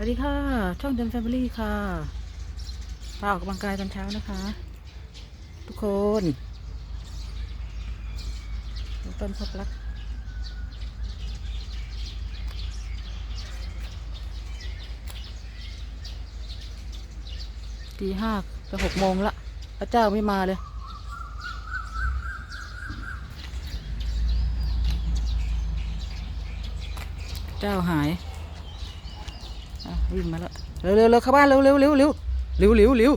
วัสดีค่ะ ช่องเดนแฟมิลี่ค่ะพาออกกำลังกายตอนเช้านะคะ ทุกคนดูต้นพบรักตีห้าจะหกโมงละพระเจ้าไม่มาเลยเจ้าหาย วิ่งมาแล้วเร็วเร็วเร็วเข้าบ้านเร็วเร็วเร็วเร็วเร็วเร็วเร็ว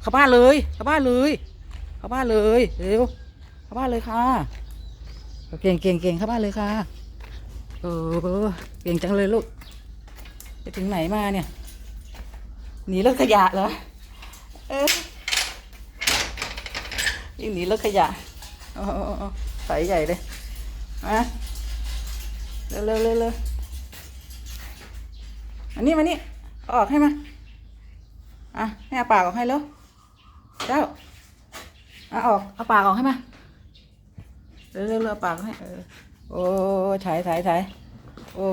เข้าบ้านเลยเข้าบ้านเลยเข้าบ้านเลยเร็วเข้าบ้านเลยค่ะเก่งเก่งเก่งเข้าบ้านเลยค่ะเออเก่งจังเลยลูกไปถึงไหนมาเนี่ยหนีรถขยะเหรอเออยิ่งหนีรถขยะอ๋อใส่ใหญ่เลยมาเร็วเร็วเร็วเร็ว อันนี้มานี่ออกให้มาอะให้เอาปากออกให้แล้วเจ้าเอาออกเอาปากออกให้มาเร็วเร็วเอาปากให้เออโอ้ยถ่ายถ่ายถ่ายโอ้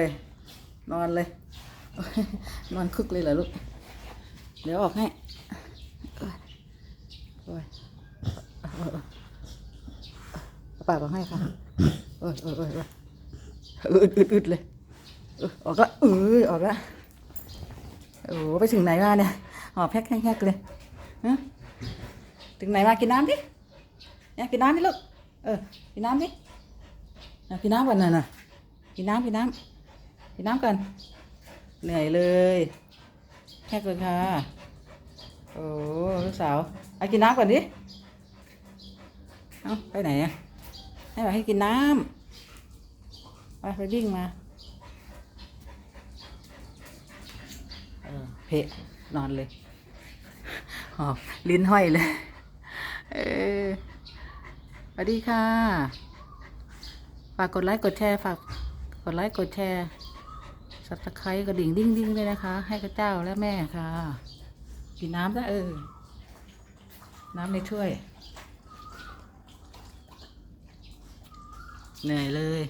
ยนอนเลย นอนคึกเลยเหรอลูกเดี๋ยวออกให้โอ้ยเอาปากออกให้ค่ะโอ้ยโอ้ยโอ้ยอึดอึดอึดเลย ออกละเออออกละโอ้ไปถึงไหนมาเนี่ยหอบแพ็คแฮกๆเลยฮะถึงไหนมากินน้ำดิเนี่ยกินน้ำดิลูกเออกินน้ำดิอะกินน้ำก่อนน่ะน่ะกินน้ำกินน้ำกินน้ำก่อนเหนื่อยเลยแฮกเลยค่ะโอ้ลูกสาวเอากินน้ำก่อนดิเอาไปไหนอะให้บอกให้กินน้ำไปไปวิ่งมา เพะนอนเลยหอบลิ้นห้อยเลย เออสวัสดีค่ะ ฝากกดไลค์กดแชร์ฝากกดไลค์กดแชร์สับตะไคร้กระดิ่งดิ้งดิ้งด้วยนะคะ ให้พระเจ้าและแม่ค่ะกินน้ำซะเออ น้ำในถ้วย เหนื่อยเลย